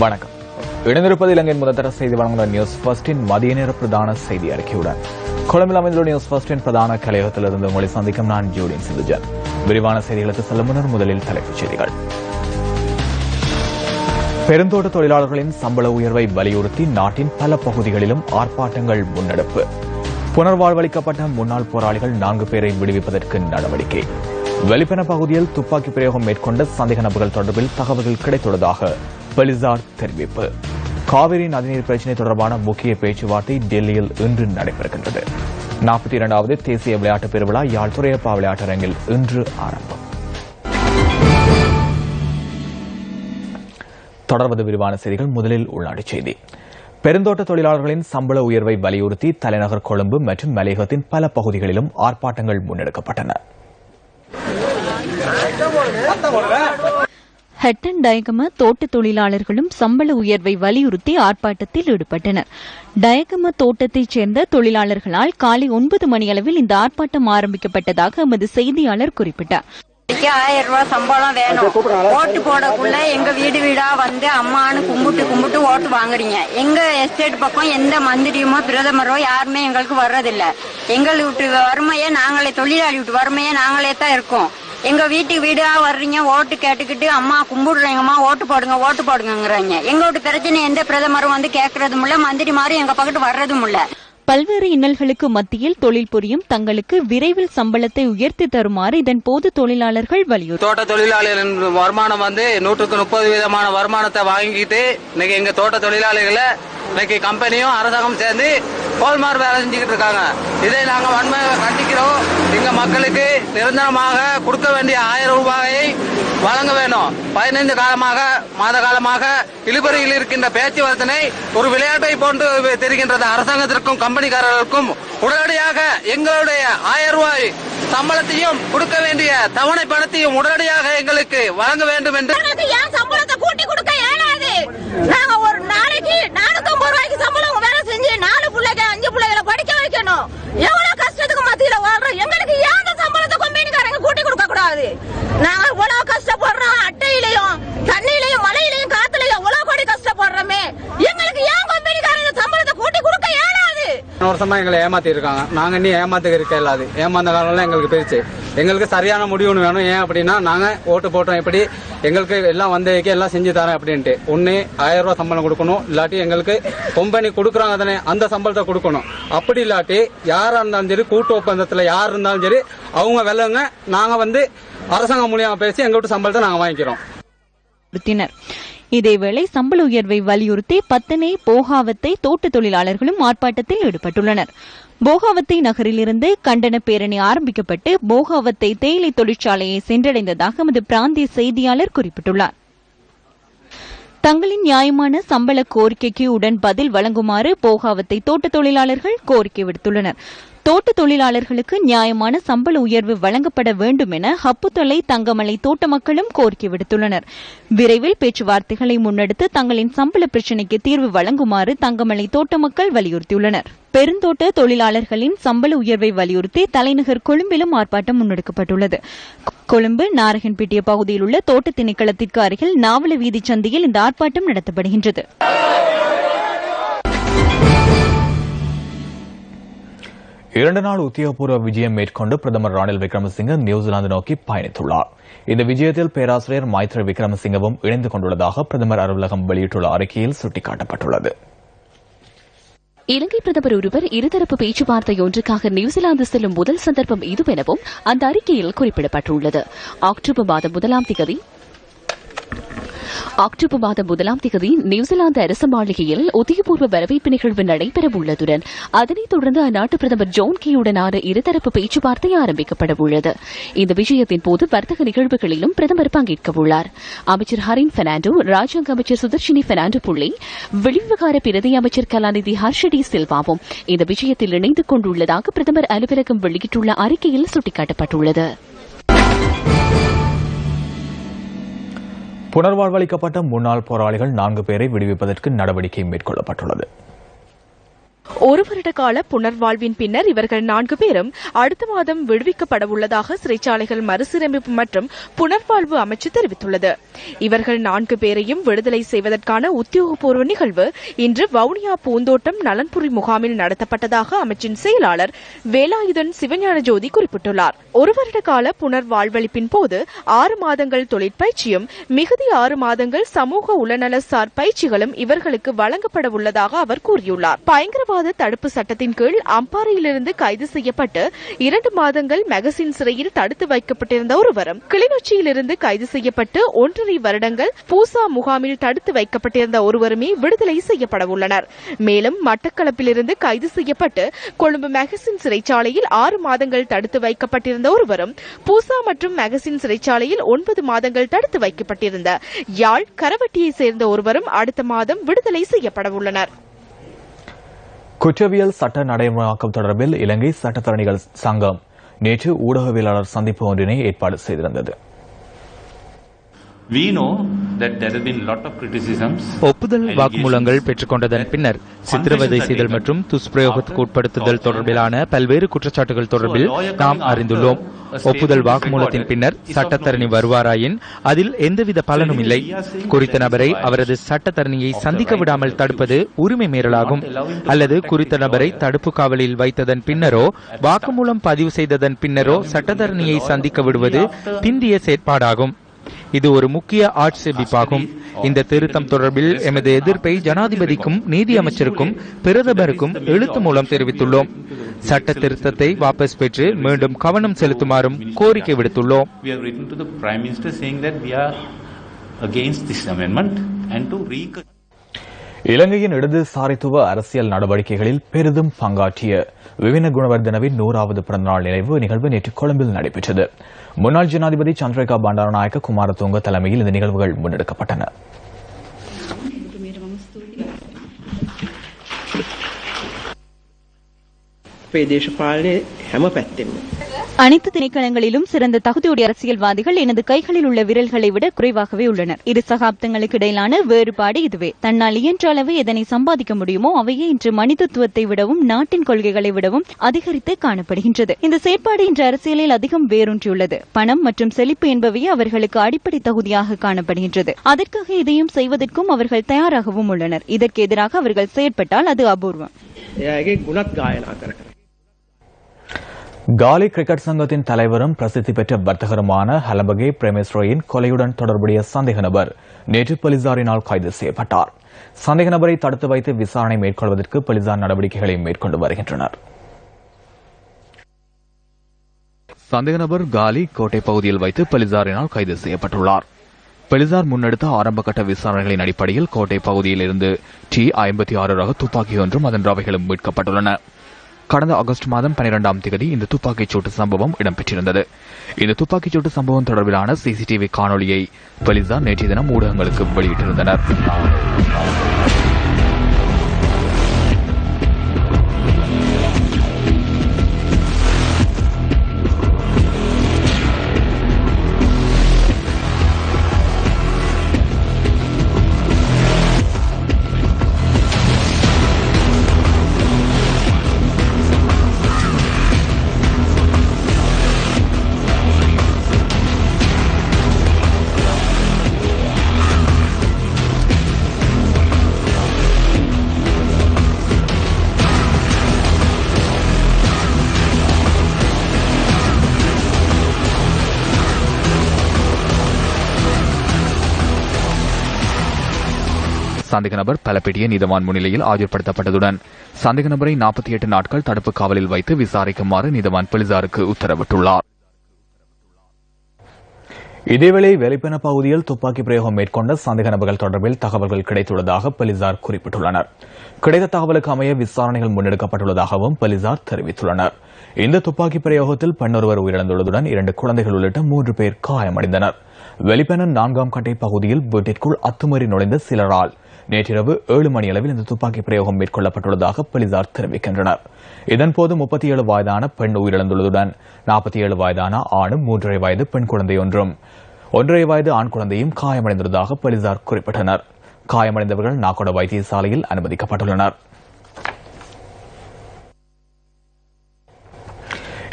வணக்கம். இணைந்திருப்பது இலங்கையின் முதற்தர செய்தி வழங்குனர் நியூஸ் ஃபர்ஸ்டின் மதிய நேர பிரதான செய்தி அறிக்கையுடன். கொழும்பில் அமைந்துள்ள நியூஸ் ஃபர்ஸ்டின் பிரதான கலையகத்திலிருந்து உங்களை சந்திக்கும் நான் ஜூடின் சிந்துஜன். விரிவான செய்திகளுக்கு செல்லும் முன்னர் முதலில் தலைப்புச் செய்திகள். பெருந்தோட்ட தொழிலாளர்களின் சம்பள உயர்வை வலியுறுத்தி நாட்டின் பல பகுதிகளிலும் ஆர்ப்பாட்டங்கள் முன்னெடுப்பு. புனர்வாழ்வளிக்கப்பட்ட முன்னாள் போராளிகள் நான்கு பேரை விடுவிப்பதற்கு நடவடிக்கை. வெளிப்பன பகுதியில் துப்பாக்கி பிரயோகம் மேற்கொண்ட சந்தேக நபர்கள் தொடர்பில் தகவல்கள் கிடைத்துள்ளதாக பெலிசார் தெரிவிப்பு. காவிரி நதிநீர் பிரச்சினை தொடர்பான முக்கிய பேச்சுவார்த்தை டெல்லியில் இன்று நடைபெறுகின்றது. நாற்பத்தி இரண்டாவது தேசிய விளையாட்டுப் பெருவிழா யாழ் துறையப்பா விளையாட்டரங்கில் இன்று ஆரம்பம். தொடர்வது விரிவான செய்திகள். முதலில் உள்நாட்டுச் செய்தி. பெருந்தோட்ட தொழிலாளர்களின் சம்பள உயர்வை வலியுறுத்தி தலைநகர் கொழும்பு மற்றும் மலையகத்தின் பல பகுதிகளிலும் ஆர்ப்பாட்டங்கள் முன்னெடுக்கப்பட்டன. ஹட்டன் டயகம தோட்ட தொழிலாளர்களும் சம்பள உயர்வை வலியுறுத்தி ஆர்ப்பாட்டத்தில் ஈடுபட்டனர். டயகம தோட்டத்தைச் சேர்ந்த தொழிலாளர்களால் காலை ஒன்பது மணியளவில் இந்த ஆர்ப்பாட்டம் ஆரம்பிக்கப்பட்டதாக எமது செய்தியாளர் குறிப்பிட்டார். ஆயிரம் ரூபாய் சம்பளம் வேணும். ஓட்டு போடக்குள்ள எங்க வீடு வீடா வந்து அம்மான்னு கும்பிட்டு கும்பிட்டு ஓட்டு வாங்குறீங்க. எங்க எஸ்டேட் பக்கம் எந்த மந்திரியுமோ பிரதமரோ யாருமே எங்களுக்கு வர்றதில்ல. எங்கள் வீட்டு வறுமையே நாங்களே தொழிலாளி வீட்டு வறுமையே நாங்களே தான் இருக்கோம். எங்க வீட்டுக்கு வீடா வர்றீங்க ஓட்டு கேட்டுக்கிட்டு அம்மா கும்பிடுறீங்கம்மா ஓட்டு போடுங்க ஓட்டு போடுங்கங்கிறாங்க. எங்க வீட்டு பிரச்சனை எந்த பிரதமரும் வந்து கேட்கறதும் இல்ல மந்திரி மாதிரி எங்க பக்கத்து வர்றதும் இல்ல பல்வேறு இன்னல்களுக்கு மத்தியில் தொழில் புரியும் தங்களுக்கு விரைவில் சம்பளத்தை உயர்த்தி தருமாறு இதன் போது தொழிலாளர்கள் வலியுறுத்தி தோட்ட தொழிலாளிகளின் வருமானம் வந்து நூற்றுக்கு முப்பது விதமான வருமானத்தை வாங்கிட்டு இன்னைக்கு எங்க தோட்ட தொழிலாளிகளை இன்னைக்கு கம்பெனியும் அரசாங்கம் சேர்ந்து கோல்மார் வேலை செஞ்சுக்கிட்டு இருக்காங்க. இதை நாங்கள் வன்மையாக கண்டிக்கிறோம். எங்க மக்களுக்கு நிரந்தரமாக கொடுக்க வேண்டிய ஆயிரம் ரூபாயை வழங்க வேண்டும் பதினைந்து காலமாக மாத காலமாக இழுபறியில் இருக்கின்ற பேச்சுவார்த்தனை ஒரு விளையாட்டை போன்று தெரிகின்றது. அரசாங்கத்திற்கும் கம்பெனிக்காரர்களுக்கும் உடனடியாக எங்களுடைய ஆயிரம் ரூபாய் சம்பளத்தையும் கொடுக்க வேண்டிய தவணை பணத்தையும் உடனடியாக எங்களுக்கு வழங்க வேண்டும் என்று ஏன் சம்பளத்தை கூட்டி கொடுக்க நாங்க ஒரு நாளைக்கு நானூத்தி ஐம்பது ரூபாய்க்கு சம்பளம் எங்களுக்கு ஏன் அந்த சம்பளத்தை கம்பெனிக்காரங்க கூட்டி கொடுக்க கூடாது? நாங்க இவ்வளவு கஷ்டப்படுறோம். அட்டையிலையும் தண்ணியிலையும் மழையிலையும் காத்துலயும் இவ்வளவு கோடி கஷ்டப்படுறோமே. எங்களுக்கு ஏன் கம்பெனிக்காரங்க சம்பளத்தை கூட்டி கொடுக்க ஏறாது வருஷமா எங்களை ஏமாத்தி இருக்காங்க. நாங்க இன்னும் ஏமாத்துக்கு இருக்க இல்லாது ஏமாந்த காலம்லாம் எங்களுக்கு பிரிச்சு எங்களுக்கு சரியான முடிவுன்னு வேணும். ஏன் அப்படின்னா நாங்கள் ஓட்டு போட்டோம். எப்படி? எங்களுக்கு எல்லாம் வந்ததுக்கு எல்லாம் செஞ்சு தரேன் அப்படின்ட்டு. ஒன்று ஆயிரம் ரூபா சம்பளம் கொடுக்கணும். இல்லாட்டி எங்களுக்கு கம்பெனி கொடுக்குறாங்க தானே அந்த சம்பளத்தை கொடுக்கணும். அப்படி இல்லாட்டி யாராக இருந்தாலும் சரி கூட்டு ஒப்பந்தத்தில் யார் இருந்தாலும் சரி அவங்க விலங்க நாங்கள் வந்து அரசாங்கம் மூலியமாக பேசி எங்கள்கிட்ட சம்பளத்தை நாங்கள் வாங்கிக்கிறோம். இதேவேளை சம்பள உயர்வை வலியுறுத்தி பத்தனை போகாவத்தை தோட்ட தொழிலாளர்களும் ஆர்ப்பாட்டத்தில் ஈடுபட்டுள்ளனர். போகாவத்தை நகரிலிருந்து கண்டன பேரணி ஆரம்பிக்கப்பட்டு போகாவத்தை தேயிலை தொழிற்சாலையை சென்றடைந்ததாக எமது பிராந்திய செய்தியாளர் குறிப்பிட்டுள்ளார். தங்களின் நியாயமான சம்பள கோரிக்கைக்கு உடன் பதில் வழங்குமாறு போகாவத்தை தோட்ட தொழிலாளர்கள் கோரிக்கை விடுத்துள்ளனர். தோட்ட தொழிலாளர்களுக்கு நியாயமான சம்பள உயர்வு வழங்கப்பட வேண்டும் என ஹப்புத்தொலை தங்கமலை தோட்ட மக்களும் கோரிக்கை விடுத்துள்ளனர். விரைவில் பேச்சுவார்த்தைகளை முன்னெடுத்து தங்களின் சம்பள பிரச்சினைக்கு தீர்வு வழங்குமாறு தங்கமலை தோட்ட மக்கள் வலியுறுத்தியுள்ளனர். பெருந்தோட்ட தொழிலாளர்களின் சம்பள உயர்வை வலியுறுத்தி தலைநகர் கொழும்பிலும் ஆர்ப்பாட்டம் முன்னெடுக்கப்பட்டுள்ளது. கொழும்பு நாரகன்பேட்டிய பகுதியில் உள்ள தோட்ட திணைக்களத்திற்கு அருகில் நாவல வீதி சந்தையில் இந்த ஆர்ப்பாட்டம் நடத்தப்படுகின்றது. இரண்டு நாள் உத்தியோகபூர்வ விஜயம் மேற்கொண்டு பிரதமர் ராணில் விக்ரமசிங்க நியூசிலாந்து நோக்கி பயணித்துள்ளார். இந்த விஜயத்தில் பேராசிரியர் மைத்ரி விக்ரமசிங்கவும் இணைந்து கொண்டுள்ளதாக பிரதமர் அலுவலகம் வெளியிட்டுள்ள அறிக்கையில் சுட்டிக்காட்டப்பட்டுள்ளது. இலங்கை பிரதமர் ஒருவர் இருதரப்பு பேச்சுவார்த்தை ஒன்றுக்காக நியூசிலாந்து செல்லும் முதல் சந்தர்ப்பம் இதுவெனவும் அந்த அறிக்கையில் குறிப்பிடப்பட்டுள்ளது. அக்டோபர் மாதம் முதலாம் திகதி அக்டோபர் மாதம் முதலாம் தேதி நியூசிலாந்து அரசு மாளிகையில் உத்தியபூர்வ வரவேற்பு நிகழ்வு நடைபெறவுள்ளதுடன் அதனைத் தொடர்ந்து அந்நாட்டு பிரதமர் ஜோன் கேயுடனான இருதரப்பு பேச்சுவார்த்தை ஆரம்பிக்கப்படவுள்ளது. இந்த விஜயத்தின் போது வர்த்தக நிகழ்வுகளிலும் பிரதமர் பங்கேற்கவுள்ளார். அமைச்சர் ஹரின் பெர்னாண்டோ ராஜாங்க அமைச்சர் சுதர்ஷினி பெர்னாண்டோ புள்ளி வெளிவிவகார பிரதி அமைச்சர் கலாநிதி ஹர்ஷடி சில்வாவும் இந்த விஜயத்தில் இணைந்து கொண்டுள்ளதாக பிரதமர் அலுவலகம் வெளியிட்டுள்ள அறிக்கையில் சுட்டிக்காட்டப்பட்டுள்ளது. புனர்வாழ்வளிக்கப்பட்ட முன்னாள் போராளிகள் நான்கு பேரை விடுவிப்பதற்கு நடவடிக்கை மேற்கொள்ளப்பட்டுள்ளது. ஒரு வருட கால புனர்வாழ்வின் பின்னர் இவர்கள் நான்கு பேரும் அடுத்த மாதம் விடுவிக்கப்பட உள்ளதாக சிறைச்சாலைகள் மறுசீரமைப்பு மற்றும் புனர்வாழ்வு அமைச்சு தெரிவித்துள்ளது. இவர்கள் நான்கு பேரையும் விடுதலை செய்வதற்கான உத்தியோகபூர்வ நிகழ்வு இன்று வவுனியா பூந்தோட்டம் நலன்புரி முகாமில் நடத்தப்பட்டதாக அமைச்சின் செயலாளர் வேலாயுதன் சிவஞான ஜோதி குறிப்பிட்டுள்ளார். ஒரு வருட கால புனர்வாழ்வளிப்பின் போது ஆறு மாதங்கள் தொழிற்பயிற்சியும் மிகுதி ஆறு மாதங்கள் சமூக உளநலசார் பயிற்சிகளும் இவர்களுக்கு வழங்கப்பட உள்ளதாக அவர் கூறியுள்ளார். பயங்கரவாத தடுப்பு சட்டத்தின் கீழ் அம்பாறையிலிருந்து கைது செய்யப்பட்டு இரண்டு மாதங்கள் மெகசின் சிறையில் தடுத்து வைக்கப்பட்டிருந்த ஒருவரும் கிளிநொச்சியிலிருந்து கைது செய்யப்பட்டு ஒன்றரை வருடங்கள் பூசா முகாமில் தடுத்து வைக்கப்பட்டிருந்த ஒருவருமே விடுதலை செய்யப்பட உள்ளனர். மேலும் மட்டக்களப்பிலிருந்து கைது செய்யப்பட்டு கொழும்பு மெகசின் சிறைச்சாலையில் ஆறு மாதங்கள் தடுத்து வைக்கப்பட்டிருந்த ஒருவரும் பூசா மற்றும் மெகசின் சிறைச்சாலையில் ஒன்பது மாதங்கள் தடுத்து வைக்கப்பட்டிருந்த யாழ் கரவட்டியை சேர்ந்த ஒருவரும் அடுத்த மாதம் விடுதலை செய்யப்பட உள்ளனர். குற்றவியல் சட்ட நடைமுறையாக்கம் தொடர்பில் இலங்கை சட்டத்தரணிகள் சங்கம் நேற்று ஊடகவியலாளர் சந்திப்பு ஒன்றினை ஏற்பாடு செய்திருந்தது. ஒப்புதல் வாக்குமூலங்கள் பெற்றுக்கொண்டதன் பின்னர் சித்திரவதை செய்தல் மற்றும் துஷ்பிரயோகத்துக்கு உட்படுத்துதல் தொடர்பிலான பல்வேறு குற்றச்சாட்டுகள் தொடர்பில் நாம் அறிந்துள்ளோம். ஒப்புதல் வாக்குமூலத்தின் பின்னர் சட்டத்தரணி வருவாராயின் அதில் எந்தவித பலனும் இல்லை. குறித்த நபரை அவரது சட்டத்தரணியை சந்திக்க விடாமல் தடுப்பது உரிமை மீறலாகும். அல்லது குறித்த நபரை தடுப்பு காவலில் வைத்ததன் பின்னரோ வாக்குமூலம் பதிவு செய்ததன் பின்னரோ சட்டத்தரணியை சந்திக்க விடுவது பிந்திய செயற்பாடாகும். இது ஒரு முக்கிய ஆட்சேபிப்பாகும். இந்த திருத்தம் தொடர்பில் எமது எதிர்ப்பை ஜனாதிபதிக்கும் நீதி அமைச்சருக்கும் பிரதமருக்கும் எழுத்து மூலம் தெரிவித்துள்ளோம். சட்ட திருத்தத்தை வாபஸ் பெற்று மீண்டும் கவனம் செலுத்துமாறும் கோரிக்கை விடுத்துள்ளோம். Against this amendment and to இலங்கையின் இடதுசாரித்துவ அரசியல் நடவடிக்கைகளில் பெரிதும் பங்காற்றிய விபின குணவர்தனவின் நூறாவது பிறந்தநாள் நினைவு நிகழ்வு நேற்று கொழும்பில் நடைபெற்றது முன்னாள் ஜனாதிபதி சந்திரிகா பண்டாரநாயக்க குமாரதுங்க தலைமையில் இந்த நிகழ்வுகள் முன்னெடுக்கப்பட்டன අපේ දේශපාලනය හැම පැත්තෙම. அனைத்து திணைக்களங்களிலும் சிறந்த தகுதியுடைய அரசியல்வாதிகள் எனது கைகளில் உள்ள விரல்களை விட குறைவாகவே உள்ளனர். இரு சகாப்தங்களுக்கு இடையிலான வேறுபாடு இதுவே. தன்னால் இயன்ற அளவு எதனை சம்பாதிக்க முடியுமோ அவையே இன்று மனிதத்துவத்தை விடவும் நாட்டின் கொள்கைகளை விடவும் அதிகரித்து காணப்படுகின்றது. இந்த செயற்பாடு இன்று அரசியலில் அதிகம் வேரூன்றியுள்ளது. பணம் மற்றும் செழிப்பு என்பவையே அவர்களுக்கு அடிப்படை தகுதியாக காணப்படுகின்றது. அதற்காக இதையும் செய்வதற்கும் அவர்கள் தயாராகவும் உள்ளனர். இதற்கு எதிராக அவர்கள் செயற்பட்டால் அது அபூர்வம். குணத் காயனா காலி கிரிக்கெட் சங்கத்தின் தலைவரும் பிரசித்தி பெற்ற வர்த்தகருமான ஹலபகே பிரேமேஸ்ரோயின் கொலையுடன் தொடர்புடைய சந்தேக நபர் நேற்று போலீசாரினால் கைது செய்யப்பட்டார். சந்தேக நபரை தடுத்து வைத்து விசாரணை மேற்கொள்வதற்கு போலீசார் நடவடிக்கைகளை மேற்கொண்டு வருகின்றனர். சந்தேக நபர் காலி கோட்டை பகுதியில் வைத்து போலீசாரினால் கைது செய்யப்பட்டுள்ளார். பெலிசார் முன்னெடுத்த ஆரம்பகட்ட விசாரணைகளின் அடிப்படையில் கோட்டை பகுதியில் இருந்து டி ஐம்பத்தி ஆறு ரக துப்பாக்கி ஒன்றும் அதன் ரவைகளும் மீட்கப்பட்டுள்ளன. கடந்த ஆகஸ்ட் மாதம் பனிரெண்டாம் தேதி இந்த துப்பாக்கிச் சூட்டு சம்பவம் இடம்பெற்றிருந்தது. இந்த துப்பாக்கிச் சூட்டு சம்பவம் தொடர்பிலான சிசிடிவி காணொலியை போலீசார் நேற்றைய தினம் ஊடகங்களுக்கு வெளியிட்டிருந்தனர். சந்தேக நபர் பலப்பெட்டிய நீதவான் முன்னிலையில் ஆஜர்படுத்தப்பட்டதுடன் சந்தேக நபரை நாற்பத்தி எட்டு நாட்கள் தடுப்பு காவலில் வைத்து விசாரிக்குமாறு நீதவான் போலீசாருக்கு உத்தரவிட்டுள்ளார். இதேவேளை வெளிப்பென பகுதியில் துப்பாக்கி பிரயோகம் மேற்கொண்ட சந்தேக நபர்கள் தொடர்பில் தகவல்கள் கிடைத்துள்ளதாக போலீசார் குறிப்பிட்டுள்ளனர். கிடைத்த தகவலுக்கு அமைய விசாரணைகள் முன்னெடுக்கப்பட்டுள்ளதாகவும் போலீசார் தெரிவித்துள்ளனர். இந்த துப்பாக்கி பிரயோகத்தில் பெண்ணொருவர் உயிரிழந்துள்ளதுடன் இரண்டு குழந்தைகள் உள்ளிட்ட மூன்று பேர் காயமடைந்தனர். வெளிப்பென நான்காம் கட்டை பகுதியில் வீட்டிற்குள் அத்துமீறி நுழைந்த சிலரால் நேற்றிரவு ஏழு மணியளவில் இந்த துப்பாக்கி பிரயோகம் மேற்கொள்ளப்பட்டுள்ளதாக போலீசார் தெரிவிக்கின்றனர். இதன்போது முப்பத்தி ஏழு வயதான பெண் உயிரிழந்துள்ளதுடன் நாற்பத்தி ஏழு வயதான ஆணும் மூன்றரை வயது பெண் குழந்தை ஒன்றும் ஒன்றரை வயது ஆண் குழந்தையும் காயமடைந்துள்ளதாக போலீசார் குறிப்பிட்டனர். காயமடைந்தவர்கள் நாகோட வைத்தியசாலையில் அனுமதிக்கப்பட்டுள்ளனர்.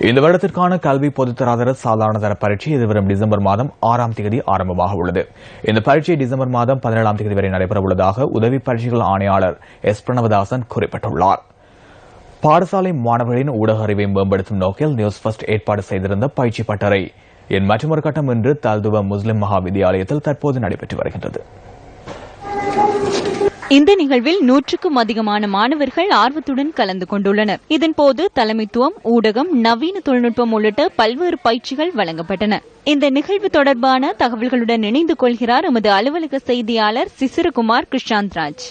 இந்த வருடத்திற்கான கல்வி பொதுத்தராதர சாதாரணதர பரீட்சை எதிர்வரும் டிசம்பர் மாதம் ஆறாம் தேதி ஆரம்பமாக உள்ளது. இந்த பரீட்சை டிசம்பர் மாதம் பதினேழாம் தேதி வரை நடைபெற உள்ளதாக உதவி பரீட்சைகள் ஆணையாளர் எஸ். பிரணவதாசன் குறிப்பிட்டுள்ளார். பாடசாலை மாணவர்களின் ஊடக அறிவை மேம்படுத்தும் நோக்கில் நியூஸ் ஃபர்ஸ்ட் ஏற்பாடு செய்திருந்த பயிற்சி பட்டறை என் மற்றொரு கட்டம் இன்று தல்துவ முஸ்லிம் மகா வித்தியாலயத்தில் தற்போது நடைபெற்று வருகின்றது. இந்த நிகழ்வில் நூற்றுக்கும் அதிகமான மாணவர்கள் ஆர்வத்துடன் கலந்து கொண்டுள்ளனர். இதன்போது தலைமைத்துவம் ஊடகம் நவீன தொழில்நுட்பம் உள்ளிட்ட பல்வேறு பயிற்சிகள் வழங்கப்பட்டன. இந்த நிகழ்வு தொடர்பான தகவல்களுடன் இணைந்து கொள்கிறார் எமது அலுவலக செய்தியாளர் சிசிரகுமார் கிருஷாந்த் ராஜ்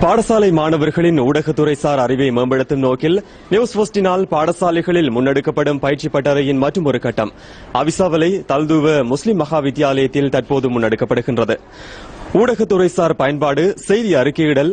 பாடசாலை மாணவர்களின் ஊடகத்துறைசார் அறிவை மேம்படுத்தும் நோக்கில் நியூஸ் போஸ்டினால் பாடசாலைகளில் முன்னெடுக்கப்படும் பயிற்சி பட்டறையின் மற்றும் ஒரு கட்டம். அவிசாவலை தல்துவ முஸ்லிம் மகா வித்தியாலயத்தில் தற்போது முன்னெடுக்கப்படுகின்றது. ஊடகத்துறைசார் பயன்பாடு செய்தி அறிக்கையிடல்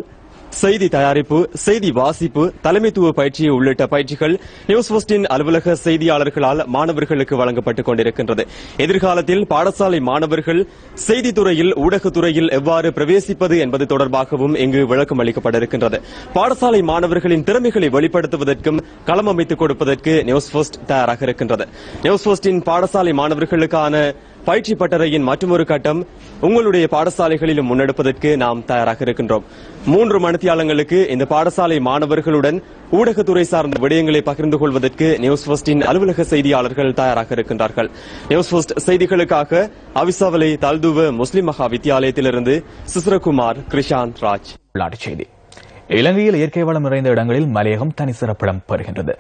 செய்தி தயாரிப்பு செய்தி வாசிப்பு தலைமைத்துவ பயிற்சி உள்ளிட்ட பயிற்சிகள் நியூஸ் போஸ்டின் அலுவலக செய்தியாளர்களால் மாணவர்களுக்கு வழங்கப்பட்டுக் கொண்டிருக்கின்றது. எதிர்காலத்தில் பாடசாலை மாணவர்கள் செய்தித்துறையில் ஊடகத்துறையில் எவ்வாறு பிரவேசிப்பது என்பது தொடர்பாகவும் இங்கு விளக்கம் அளிக்கப்பட இருக்கின்றது பாடசாலை மாணவர்களின் திறமைகளை வெளிப்படுத்துவதற்கும் களம் அமைத்துக் கொடுப்பதற்கு நியூஸ் போஸ்ட் தயாராக இருக்கின்றது. நியூஸ் போஸ்டின் பாடசாலை மாணவர்களுக்கான பயிற்சி பட்டறையின் மற்றொரு கட்டம் உங்களுடைய பாடசாலைகளிலும் முன்னெடுப்பதற்கு நாம் தயாராக இருக்கின்றோம். மூன்று மனத்தியாளங்களுக்கு இந்த பாடசாலை மாணவர்களுடன் ஊடகத்துறை சார்ந்த விடயங்களை பகிர்ந்து கொள்வதற்கு நியூஸ் போஸ்டின் அலுவலக செய்தியாளர்கள் தயாராக இருக்கின்றார்கள். நியூஸ் போஸ்ட் செய்திகளுக்காக அவிசாவலை தல்துவ முஸ்லிம் மகா வித்தியாலயத்திலிருந்து சிசுரகுமார் கிருஷாந்த் ராஜ். செய்தி. இலங்கையில் இயற்கை வளம் நிறைந்த இடங்களில் மலையகம் தனி சிறப்பிடம் பெறுகின்றது.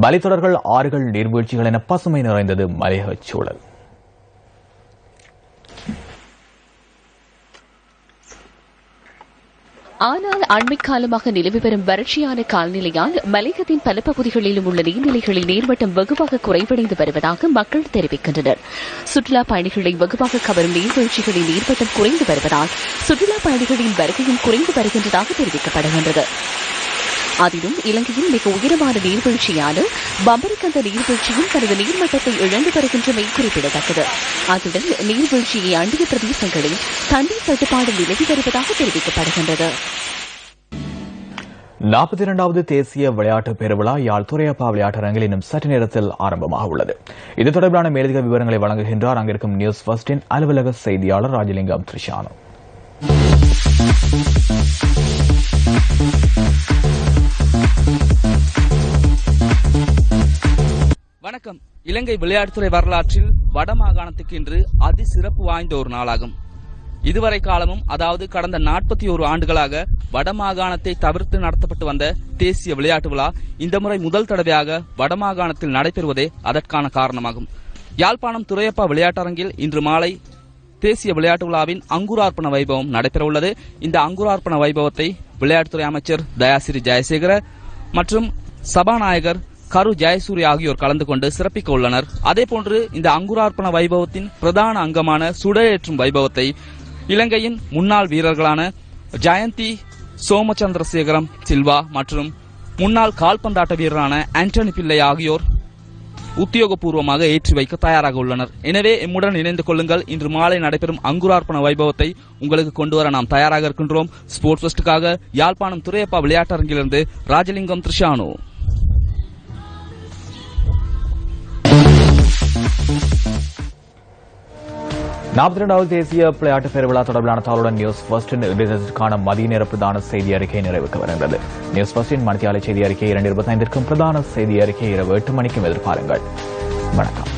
மலைத்தொடர்கள் ஆறுகள் நீர்வீழ்ச்சிகள் என பசுமை நிறைந்தது மலையகச் சூழல். ஆனால் அண்மை காலமாக நிலவி வரும் வறட்சியான காலநிலையால் மலையகத்தின் பல பகுதிகளிலும் உள்ள நீர்நிலைகளில் நீர்மட்டம் வெகுவாக குறைவடைந்து வருவதாக மக்கள் தெரிவிக்கின்றனர். சுற்றுலா பயணிகளை வெகுவாக கவரும் நீர்வீழ்ச்சிகளின் நீர்மட்டம் குறைந்து வருவதால் சுற்றுலா பயணிகளின் வருகையும் குறைந்து வருகின்றதாக தெரிவிக்கப்படுகின்றது. அதிலும் இலங்கையில் மிக உயரமான நீர்வீழ்ச்சியான பம்பரிக்கந்த நீர்வீழ்ச்சியும் தனது நீர்மட்டத்தை இழந்து வருகின்றமை குறிப்பிடத்தக்கது. அத்துடன் நீர்வீழ்ச்சியை அண்டிய பிரதேசங்களில் தண்ணீர் தட்டுப்பாடு நிலவி வருவதாக தெரிவிக்கப்படுகின்றது. நாற்பத்தி இரண்டாவது தேசிய விளையாட்டு பெருவிழா யாழ் துறையப்பா விளையாட்டரங்கில் இன்னும் சற்று நேரத்தில் ஆரம்பமாக உள்ளது. இது தொடர்பான மேலதிக விவரங்களை வழங்குகின்றார். அங்கிருக்கும் நியூஸ் ஃபர்ஸ்டின் அலுவலக செய்தியாளர் ராஜலிங்கம் திரிஷானு. வணக்கம். இலங்கை விளையாட்டுத்துறை வரலாற்றில் வடமாகாணத்துக்கு இன்று அதி சிறப்பு வாய்ந்த ஒரு நாளாகும். இதுவரை காலமும் அதாவது கடந்த நாற்பத்தி ஒரு ஆண்டுகளாக வடமாகாணத்தை தவிர்த்து நடத்தப்பட்டு வந்த தேசிய விளையாட்டு விழா இந்த முறை முதல் தடவையாக வடமாகாணத்தில் நடைபெறுவதே அதற்கான காரணமாகும். யாழ்ப்பாணம் துறையப்பா விளையாட்டரங்கில் இன்று மாலை தேசிய விளையாட்டு விழாவின் அங்குரார்ப்பண வைபவம் நடைபெறவுள்ளது. இந்த அங்குரார்ப்பண வைபவத்தை விளையாட்டுத்துறை அமைச்சர் தயாசிரி ஜெயசேகர மற்றும் சபாநாயகர் கரு ஜெயசூரி ஆகியோர் கலந்து கொண்டு சிறப்பிக்க உள்ளனர். அதேபோன்று இந்த அங்குரார்ப்பண வைபவத்தின் பிரதான அங்கமான சுடரேற்றும் வைபவத்தை இலங்கையின் முன்னாள் வீரர்களான ஜெயந்தி சோமச்சந்திரசேகரம் சில்வா மற்றும் முன்னாள் கால்பந்தாட்ட வீரரான ஆண்டனி பிள்ளை ஆகியோர் உத்தியோகபூர்வமாக ஏற்றி வைக்க தயாராக உள்ளனர். எனவே எம்முடன் இணைந்து கொள்ளுங்கள். இன்று மாலை நடைபெறும் அங்குரார்ப்பண வைபவத்தை உங்களுக்கு கொண்டு வர நாம் தயாராக இருக்கின்றோம். ஸ்போர்ட்ஸ் ஃபெஸ்டுக்காக யாழ்ப்பாணம் துறையப்பா விளையாட்டரங்கிலிருந்து ராஜலிங்கம் திரிஷானு. நாற்பத்தி இரண்டாவது தேசிய விளையாட்டு பெருவிழா தொடர்பிலான தகவலுடன் நியூஸ் ஃபர்ஸ்டின் இடைக்கான மதிய நேர பிரதான செய்தி அறிக்கை நிறைவுக்கு வருகிறது. நியூஸ் ஃபர்ஸ்டின் மணித்தியாலை செய்தி அறிக்கை இரண்டு இருபத்தி ஐந்திற்கும் பிரதான செய்தி அறிக்கை இரவு எட்டு மணிக்கும் எதிர்பாருங்கள். வணக்கம்.